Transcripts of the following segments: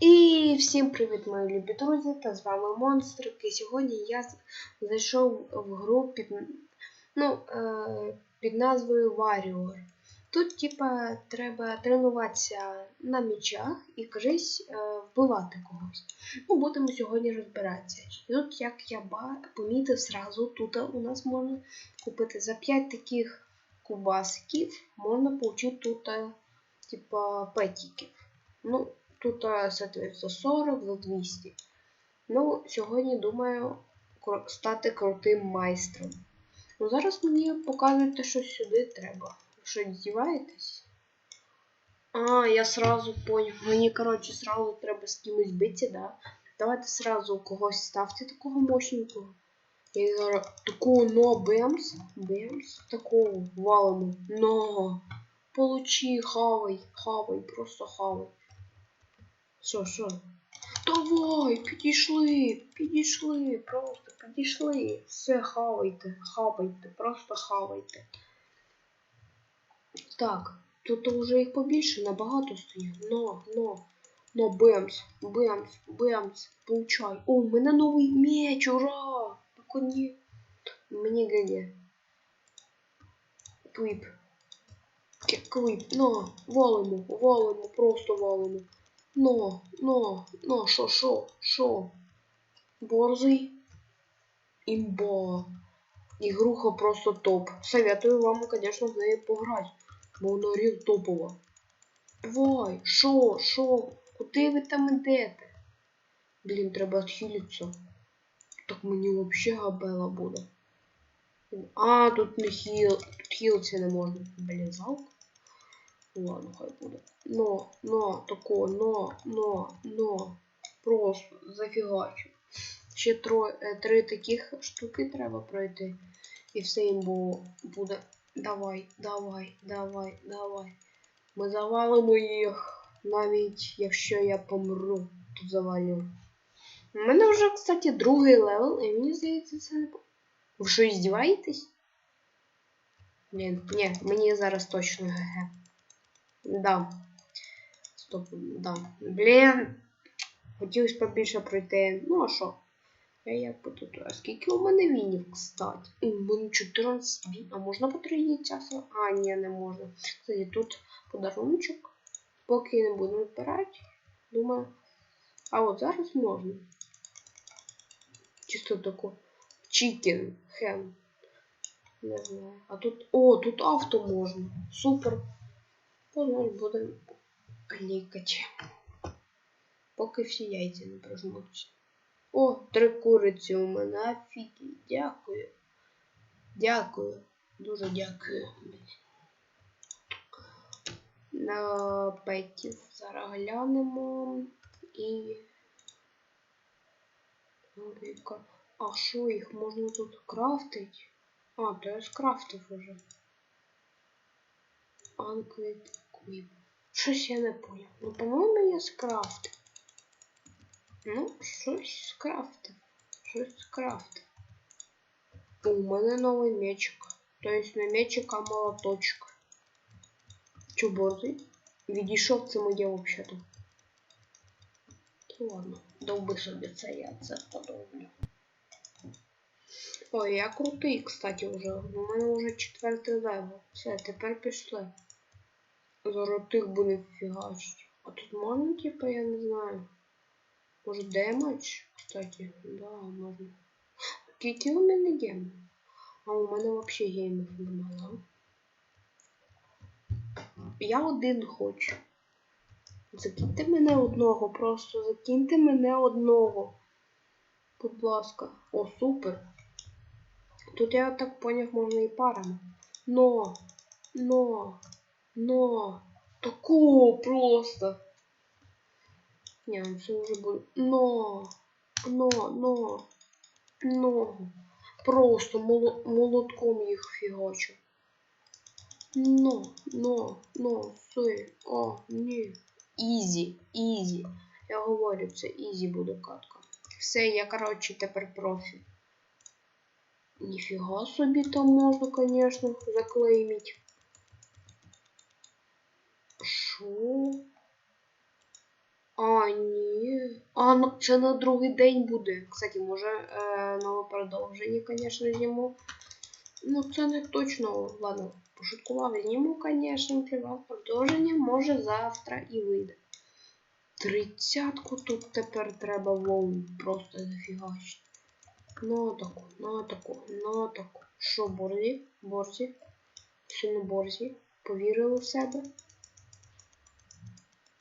І всім привіт, мої любі друзі! Та з вами Монстрик. І сьогодні я зайшов в гру під, ну, е, під назвою Warrior. Тут, типа, треба тренуватися на мічах і кажись, е, вбивати когось. Ну, будемо сьогодні розбиратися. І тут, як я помітив сразу, тут у нас можна купити за 5 таких кубасиків, можна отримати тут, е, типа, петиків. Ну, Тут, е, соответственно, 40 за 200. Ну, сьогодні думаю стати крутим майстром. Ну, зараз мені показуєте, що сюди треба. Що здіваєтесь? А, я сразу понял. Мені, коротше, сразу треба з кимось битися, да? Давайте сразу когось ставте такого мощненького. Я зараз такого но бемс, бемс, такого валому. Но. Получи, хавай, хавай, просто хавай. Що, що? Давай, підійшли, підійшли, просто підійшли. Все, хавайте, хавайте, просто хавайте. Так, тут уже їх побільше, набагато стоїть. Но, но, но, бемс, бемс, бемс, получай. О, у мене новий меч, ура! На коні. Мені ГГ. Клип. Клип, на, валимо, валимо, просто валимо. Но, но, но, шо, шо, шо? Борзий? Імба. Ігруха просто топ. Советую вам, конечно, в неї пограти. Бо вона ріл топова. Давай, шо, шо? Куди ви там ідете? Блін, треба відхилитися. Так мені вообще габела буде. А, тут не хіл. Тут хілитися не можна. Блін, жалко. Ну ладно, хай буде. Но, но, тако, но, но, но. Просто зафігачу. Ще троє, е, три таких штуки треба пройти. І все їм бу- буде. Давай, давай, давай, давай. Ми завалимо їх, навіть якщо я помру, то завалю. У мене вже, кстати, другий левел, і мені здається, це не. Ви що, здіваєтесь? Ні, ні, мені зараз точно ГГ. Да. Стоп, да. Блін. Хотілося побільше пройти. Ну, а що? Я як би тут. А скільки у мене вінів, кстати? У мене 14 він. А можна по 3 А, ні, не можна. Кстати, тут подаруночок. Поки не будемо збирати. Думаю. А от зараз можна. Чисто таку. Чікен, хем. Не знаю. А тут. О, тут авто можна. Супер. Пожалуй, будемо клікати. Поки всі яйця не прожмуться. О, три куриці у мене. Офігеть. Дякую. Дякую. Дуже дякую. На петів зараз глянемо і. А що їх можна тут крафтити? А, то я скрафтив уже. Анквіт Квіп. Щось я не понял. Ну, по-моєму, я скрафтив. Ну, щось скрафтив. Щось скрафтив. У мене новий мечик. То есть не мечик, а молоточок. Чо борзий? Відійшов це моє взагалі-то. Ну ладно, довби собі це я це подовлю. Ой, я крутий, кстати, уже. У мене вже четвертий левел. Все, тепер пішли. Золотих буде фігачить. А тут можна, типа, я не знаю. Може демедж, кстати. Да, можна. Скільки у мене гем? А у мене взагалі геймів немає. Я один хочу. Закиньте мене одного, просто закиньте мене одного. Будь ласка. О, супер. Тут я так поняв, можна і парами. Но, но, но. Такого просто. Не, ну це вже буде. Но, но, но, но. Просто моло- молотком їх фігачу. Но, но, но, все. О, ні. Ізі, ізі. Я говорю, це ізі буде катка. Все, я, коротше, тепер профі. Ніфіга собі там можна, конечно, заклеймить. Шо? А, ні. А, ну, це на другий день буде. Кстати, може е, нове продовження, звісно, зніму. Ну, це не точно. Ладно, пошуткував. Зніму, звісно, для вас продовження. Може завтра і вийде. Тридцятку тут тепер треба вову. Просто зафігачити. На таку, на таку, на таку. Що, борзі? Борзі? Сильно борзі? Повірили в себе?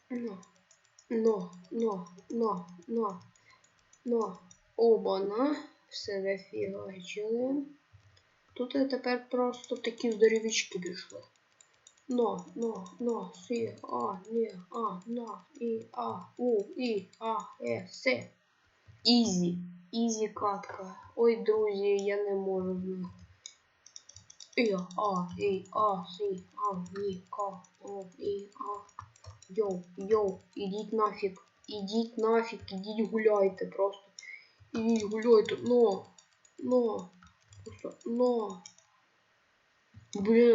Ну. Но, но, но, но, но. Оба-на. Все зафігачили. Тут і тепер просто такі здоровічки пішли. Но, но, но, сі, а, ні, а, на, і, а, у, і, а, е, се. Ізі. Ізі катка. Ой, друзі, я не можу з них. І, а, і, а, сі, а, ні, ка, о, і, а. Йоу, йоу, ідіть нафіг. Ідіть нафіг, ідіть гуляйте просто. Ідіть гуляйте, но, но, просто, но.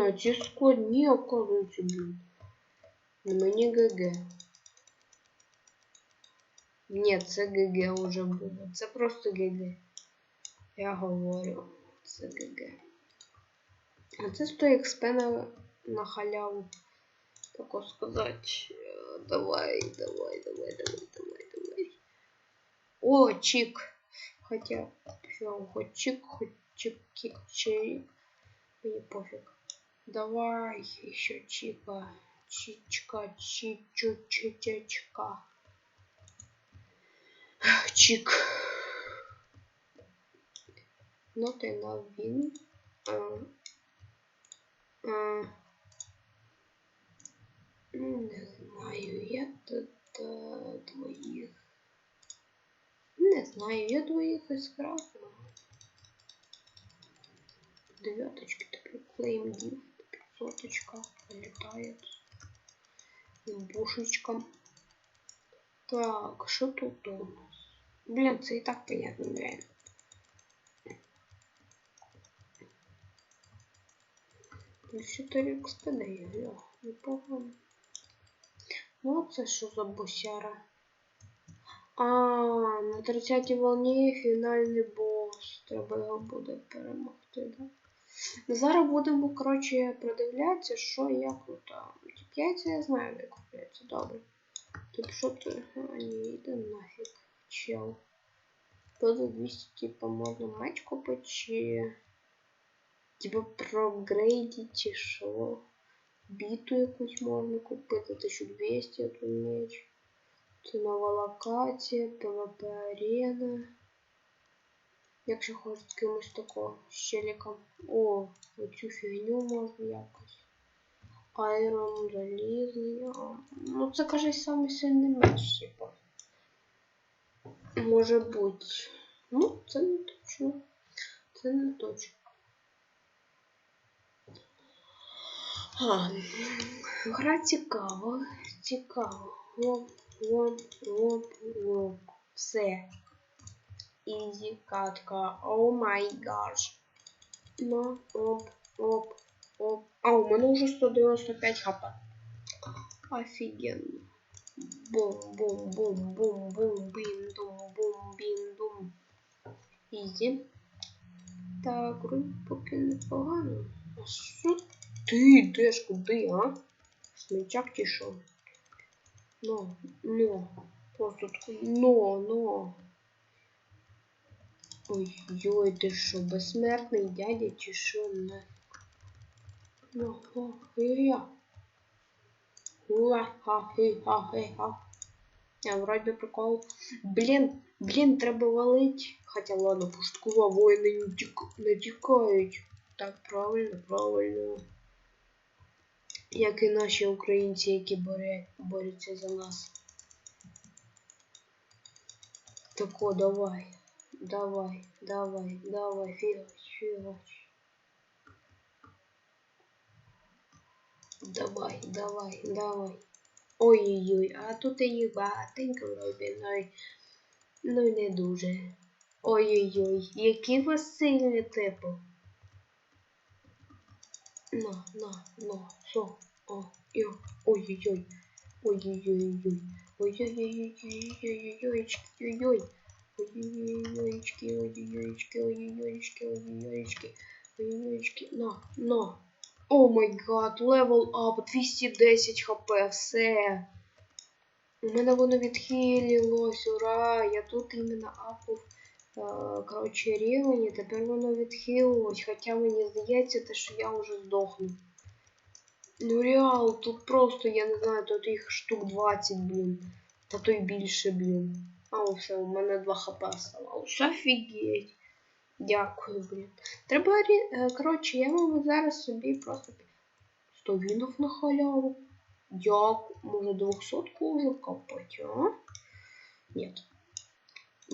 А ці складні, оказується, блін. Мені ГГ. Ні, це ГГ уже було. Це просто ГГ. Я говорю, це ГГ. А це 100 XP на, на халяву. Так сказать. Давай, давай, давай, давай, давай, давай. О, чик. Хотя, все, хоть чик, хоть чик, чик, чик. Мне пофиг. Давай еще чика. Чичка, чичу, чичечка. Чик. Ноти на він. А, а, не знаю, я тут а, двоїх. Не знаю, я двоїх із красного. Девяточки тепер клейм гифт. Соточка полетает. Бушечка. Так, что тут у нас? Блин, це і так понятно, реально. Ну, 4 XP дає, я, непогано. Ну, це що за босяра? А, на 30 волні фінальний бос. Треба його буде перемогти, да? Зараз будемо, коротше, продивлятися, що як тут. Тип яйця я знаю, де купляється, добре. Тип що ти? А, ні, йди нафіг, чел. Тут за 200, типа, можна меч купити, чи... Типа прогрейдити, чи що? Біту якусь можна купити, 1200 тут меч. Це нова локація, PvP арена. Якщо хочеш з кимось такого з челіком. О, оцю фігню можна якось. Айрон залізний. Ну це каже самий сильний меч, типа. Може бути. Ну, це не точно. Це не точно. А, гра цікава, цікаво. Лоп, лоп, лоп, лоп. Все. Ізі катка. О май гаш. Ну, оп, оп, оп. А, у мене вже 195 хп. Офігенно. Бум, бум, бум, бум, бум, бім, дум, бум, бім, дум. Ізі. Так, вроде поки непогано. А що ти йдеш куди, а? Смічак чи? Но, но. Просто такой, но, но. Ой-ой, ти що, безсмертний дядя чи що не? Ну, о, я. Уа, ха, хи, ха, хи, ха. Я вроде прикол. Блін, блін, треба валить. Хотя ладно, пушткова воїни не тікають. Так, правильно, правильно. Як і наші українці, які боря... борються за нас. Тако, давай. Давай, давай, давай, фигач, фигач. Давай, давай, давай. Ой-ой-ой, а тут і їх багатенько робить, ну, й- ну не дуже. Ой-ой-ой, які ви сильні типу. На, на, на, со, о, йо, ой-ой-ой, ой-ой-ой-ой. Ой-ой-ой-ой-ой-ой-ой-ой-ой. Ой-ой-ой-ой-очки, ой-ой-ой-очки, ой-ой-ой-очки, ой-ой-ой-очки. Ой-ой-ой-очки. На, на. О май гад, левел ап, 210 хп, все. У мене воно відхилилось, ура! Я тут іменно апав, е, коротше, рівень, і тепер воно відхилилось, хоча мені здається, те, що я вже здохну. Ну реал, тут просто, я не знаю, тут їх штук 20, блін. Та то й більше, блін. А все, у мене 2 хп оставалось. Офігеть. Дякую, блін. Треба, е, коротше, я вам зараз собі просто 100 вінов на халяву. Дякую. Може 200 уже копать, а? Нет.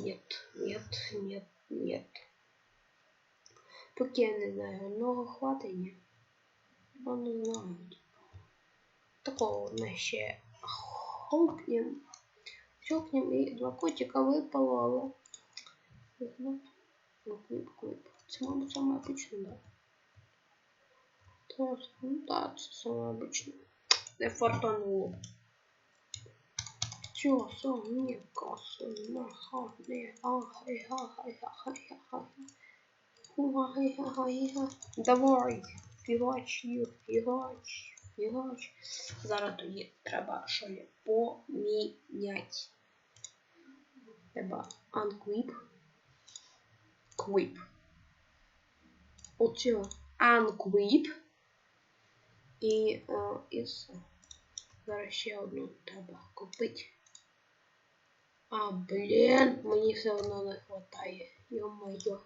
Нет, нет, нет, нет. Поки я не знаю, одного хватить, ні? Я не знаю. Такого ми ще хопнем. Щелкнем і два котика випало, але... Це, мабуть, саме обичне, да? Так, ну да, це саме обичне. Не фартануло. 就算你告诉那号那号嘿哈嘿哈嘿哈嘿哈，呼哈嘿哈嘿哈，давай, півач, ю, півач, півач. Зараз треба що є. Треба unclip, clip. Оцю unclip одну треба купити. А, блін, мені все одно не хватає. Йо-моє.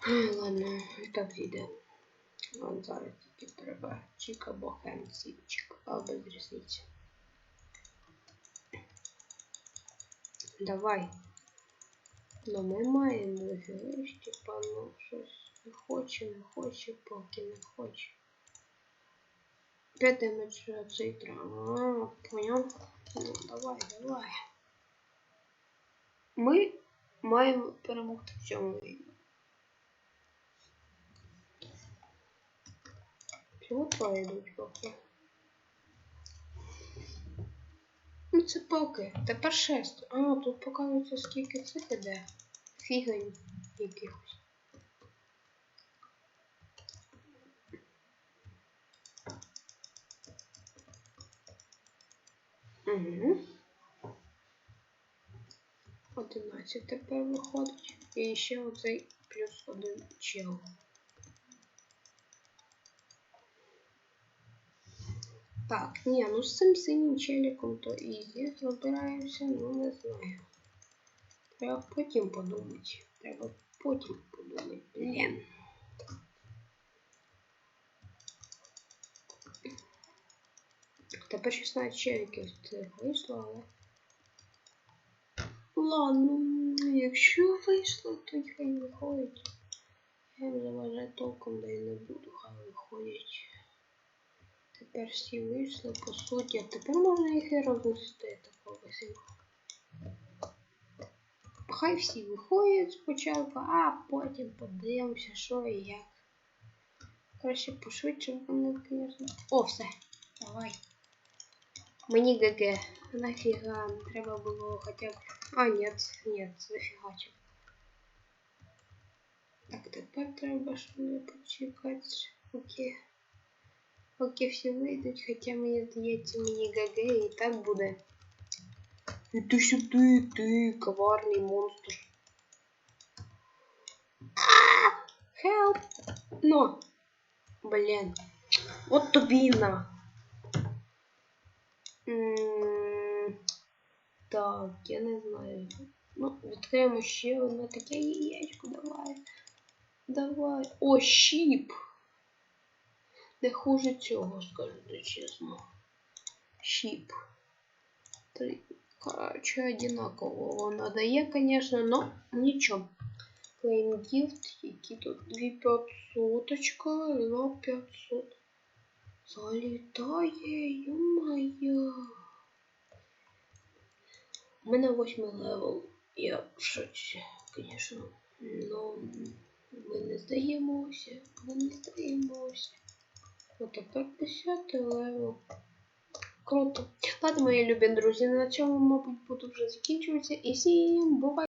Ай, Ладно, і так зійде. Вон зараз тільки треба чик або хемсівчик, а без різниці. Давай. Ну ми маємо виграш, типа, ну щось не хоче, не хоче, поки не хоче. П'ять демедж цей. Поняв? Ну, давай, давай. Ми маємо перемогти в цьому відео. Чого твої йдуть поки? Ну це поки. Тепер шесть. А, тут показується скільки цих іде. Фігань якихось. Угу. 11 тепер виходить. І ще оцей плюс один чел. Так, ні, ну з цим синім челіком то ізі розбираємося, ну не знаю. Треба потім подумати. Треба потім подумати. Блін. Тепер 16 челіків це вийшло, але. Ладно, якщо вийшло, то хай виходить. Я їм заважати толком да й не буду, хай виходять. Тепер всі вийшли, по суті, а тепер можна їх і рознести такого веселого. Хай всі виходять спочатку, а потім подивимося, що і як. Краще пошвидше вони, звісно. О, все, давай. Мені ГГ. Нафіга, треба було хоча б... А, нет, нет, зафігачив. Так, тепер треба що не почекати. Окей. Поки всі вийдуть, хоча мені здається, мені ГГ і так буде. Іди сюди, ти, коварний монстр. Хелп! Ну! Блін. От тобі на. Так, я не знаю. Ну, відкриємо ще одне таке яєчко, давай. Давай. О, щіп! Не хуже цього, скажу чесно. Щіп. Три. Короче, одинаково воно дає, конечно, но нічого. Claim gift, які тут 2500, 2500. Залітає, ё-моё. У мене восьмий левел. Я в шоці, звісно. Но ми не здаємося. Ми не здаємося. От тепер 10 левел. Круто. Ладно, мої любі друзі, на цьому, мабуть, буду вже закінчуватися. І всім бувай!